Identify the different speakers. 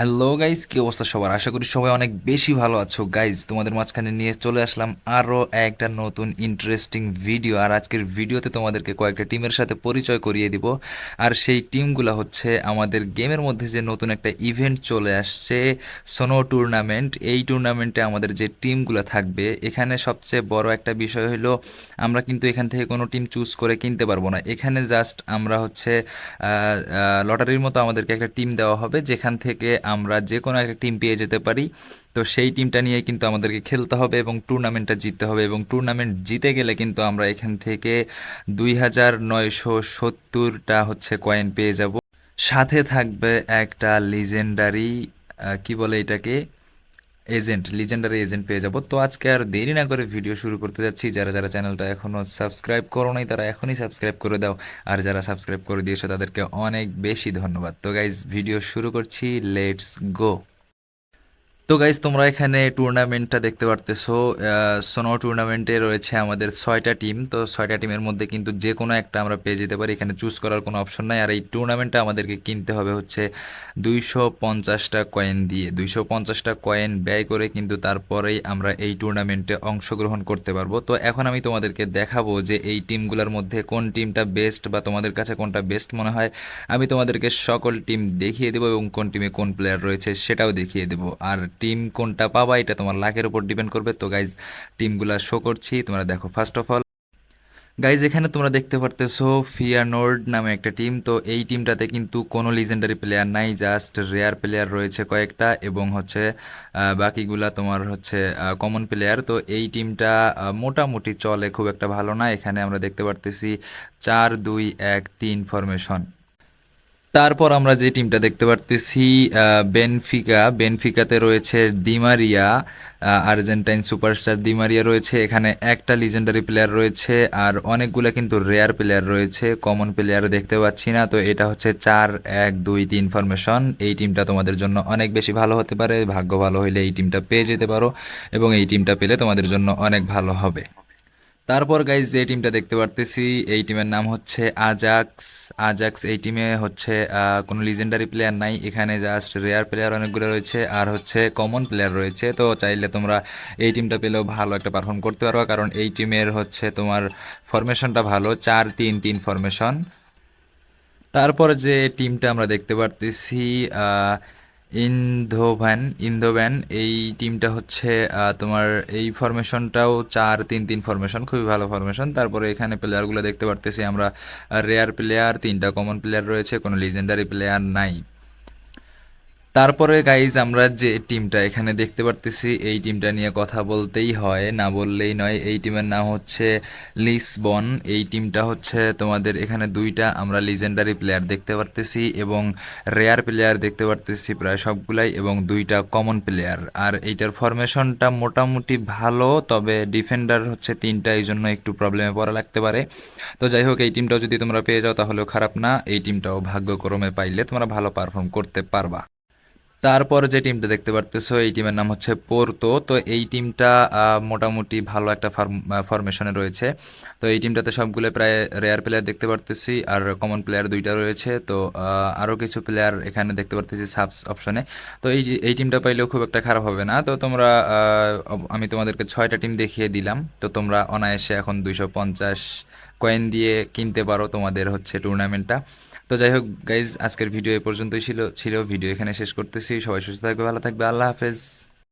Speaker 1: Hello guys কি অবস্থা সবার? আশা করি সবাই অনেক বেশি ভালো আছো। গাইজ তোমাদের মাঝখানে নিয়ে চলে আসলাম আরও একটা নতুন ইন্টারেস্টিং ভিডিও আর আজকের ভিডিওতে তোমাদেরকে কয়েকটা টিমের সাথে পরিচয় করিয়ে দিব। আর সেই টিমগুলো হচ্ছে আমাদের গেমের মধ্যে যে নতুন একটা ইভেন্ট চলে আসছে সোনো টুর্নামেন্ট এই টুর্নামেন্টে আমাদের যে টিমগুলো থাকবে, এখানে সবচেয়ে বড় একটা বিষয় হলো আমরা কিন্তু এখান থেকে কোনো টিম চুজ করে কিনতে পারব না। এখানে জাস্ট আমরা হচ্ছে লটারির মতো আমাদেরকে একটা টিম দেওয়া হবে, যেখান থেকে আমরা যে কোনো একটা টিম পেয়ে যেতে পারি। তো সেই টিমটা নিয়ে কিন্তু আমাদেরকে খেলতে হবে এবং টুর্নামেন্টটা জিততে হবে এবং টুর্নামেন্ট জিতে গেলে কিন্তু আমরা এখান থেকে দুই হাজার নয়শো সত্তরটা হচ্ছে কয়েন পেয়ে যাব। সাথে থাকবে একটা লিজেন্ডারি কি বলে এটাকে? এজেন্ট লিজেন্ডারি এজেন্ট পেয়ে যাব। তো আজকে আর দেরি না করে ভিডিও শুরু করতে যাচ্ছি। যারা যারা চ্যানেলটা এখনও সাবস্ক্রাইব করো নাই, তারা এখনই সাবস্ক্রাইব করে দাও। আর যারা সাবস্ক্রাইব করে দিয়েছ, তাদেরকে অনেক বেশি ধন্যবাদ। তো গাইজ ভিডিও শুরু করছি। লেটস গো তো গাইজ তোমরা এখানে টুর্নামেন্টটা দেখতে পারতেছো। সোনো টুর্নামেন্টে রয়েছে আমাদের ছয়টা টিম তো ছয়টা টিমের মধ্যে কিন্তু যে কোনো একটা আমরা পেয়ে যেতে পারি। এখানে চুজ করার কোনো অপশন নাই। আর এই টুর্নামেন্টটা আমাদেরকে কিনতে হবে হচ্ছে দুইশো পঞ্চাশটা কয়েন দিয়ে। দুইশো পঞ্চাশটা কয়েন ব্যয় করে কিন্তু তারপরেই আমরা এই টুর্নামেন্টে অংশগ্রহণ করতে পারব। তো এখন আমি তোমাদেরকে দেখাবো যে এই টিমগুলোর মধ্যে কোন টিমটা বেস্ট বা তোমাদের কাছে কোনটা বেস্ট মনে হয়। আমি তোমাদেরকে সকল টিম দেখিয়ে দেবো এবং কোন টিমে কোন প্লেয়ার রয়েছে সেটাও দেখিয়ে দেবো। আর টিম কোনটা পাবা, এটা তোমার লাখের উপর ডিপেন্ড করবে। তো গাইজ টিমগুলো শো করছি, তোমরা দেখো ফার্স্ট অফ অল গাইজ এখানে তোমরা দেখতে পারতেছো ফিয়ানোর্ড নামে একটা টিম তো এই টিমটাতে কিন্তু কোনো লিজেন্ডারি প্লেয়ার নাই জাস্ট রেয়ার প্লেয়ার রয়েছে কয়েকটা এবং হচ্ছে বাকিগুলা তোমার হচ্ছে কমন প্লেয়ার তো এই টিমটা মোটামুটি চলে, খুব একটা ভালো না। এখানে আমরা দেখতে পারতেছি চার দুই এক তিন ফরমেশন তারপর আমরা যে টিমটা দেখতে পারতেছি বেনফিকা। বেনফিকাতে রয়েছে দিমারিয়া আর্জেন্টাইন সুপারস্টার দিমারিয়া রয়েছে, এখানে একটা লিজেন্ডারি প্লেয়ার রয়েছে, আর অনেকগুলো কিন্তু রেয়ার প্লেয়ার রয়েছে কমন প্লেয়ার দেখতে পাচ্ছি না। তো এটা হচ্ছে চার, এক, দুই, তিন ফরমেশন এই টিমটা তোমাদের জন্য অনেক বেশি ভালো হতে পারে। ভাগ্য ভালো হইলে এই টিমটা পেয়ে যেতে পারো, এবং এই টিমটা পেলে তোমাদের জন্য অনেক ভালো হবে। তারপর গাইজ যে টিমটা দেখতে পারতেছি, এই টিমের নাম হচ্ছে আজাক্স আজাক্স এই টিমে হচ্ছে কোনো লিজেন্ডারি প্লেয়ার নাই। এখানে জাস্ট রেয়ার প্লেয়ার অনেকগুলো রয়েছে, আর হচ্ছে কমন প্লেয়ার রয়েছে। তো চাইলে তোমরা এই টিমটা পেলেও ভালো একটা পারফর্ম করতে পারবা, কারণ এই টিমের হচ্ছে তোমার ফরমেশনটা ভালো, চার তিন তিন ফরমেশন তারপর যে টিমটা আমরা দেখতে পারতেছি ইন্দোভ্যান ইন্দোভ্যান, এই টিমটা হচ্ছে তোমার এই ফরমেশনটাও চার তিন তিন ফরমেশন খুবই ভালো ফরমেশন তারপরে এখানে প্লেয়ারগুলো দেখতে পারতেছি আমরা। রেয়ার প্লেয়ার তিনটা কমন প্লেয়ার রয়েছে, কোনো লিজেন্ডারি প্লেয়ার নাই। তারপরে গাইজ আমরা যে টিমটা এখানে দেখতে পারতেছি, এই টিমটা নিয়ে কথা বলতেই হয়, না বললেই নয়। এই টিমের নাম হচ্ছে লিসবন এই টিমটা হচ্ছে তোমাদের এখানে দুইটা আমরা লিজেন্ডারি প্লেয়ার দেখতে পারতেছি এবং রেয়ার প্লেয়ার দেখতে পারতেছি প্রায় সবগুলাই এবং দুইটা কমন প্লেয়ার আর এইটার ফরমেশনটা মোটামুটি ভালো, তবে ডিফেন্ডার হচ্ছে তিনটা এই জন্য একটু প্রবলেমে পড়া লাগতে পারে। তো যাই হোক, এই টিমটাও যদি তোমরা পেয়ে যাও তাহলেও খারাপ না, এই টিমটাও ভাগ্যক্রমে পাইলে তোমরা ভালো পারফর্ম করতে পারবা। তারপর যে টিমটা দেখতে পারতেছো, এই টিমের নাম হচ্ছে পোর্তো। তো এই টিমটা মোটামুটি ভালো একটা ফরমেশনে রয়েছে। তো এই টিমটাতে সবগুলো প্রায় রেয়ার প্লেয়ার দেখতে পারতেছি, আর কমন প্লেয়ার দুইটা রয়েছে। তো আরও কিছু প্লেয়ার এখানে দেখতে পারতেছি সাবস অপশনে তো এই এই টিমটা পাইলেও খুব একটা খারাপ হবে না। তো তোমরা আমি তোমাদেরকে ছয়টা টিম দেখিয়ে দিলাম। তো তোমরা অনায়াসে এখন দুইশো পঞ্চাশ কয়েন দিয়ে কিনতে পারো তোমাদের হচ্ছে টুর্নামেন্টটা তো যাই হোক গাইজ আজকের ভিডিও এ পর্যন্তই ছিল ছিল ভিডিও এখানে শেষ করতেছি। সবাই সুস্থ থাকবে, ভালো থাকবে। আল্লাহ হাফেজ।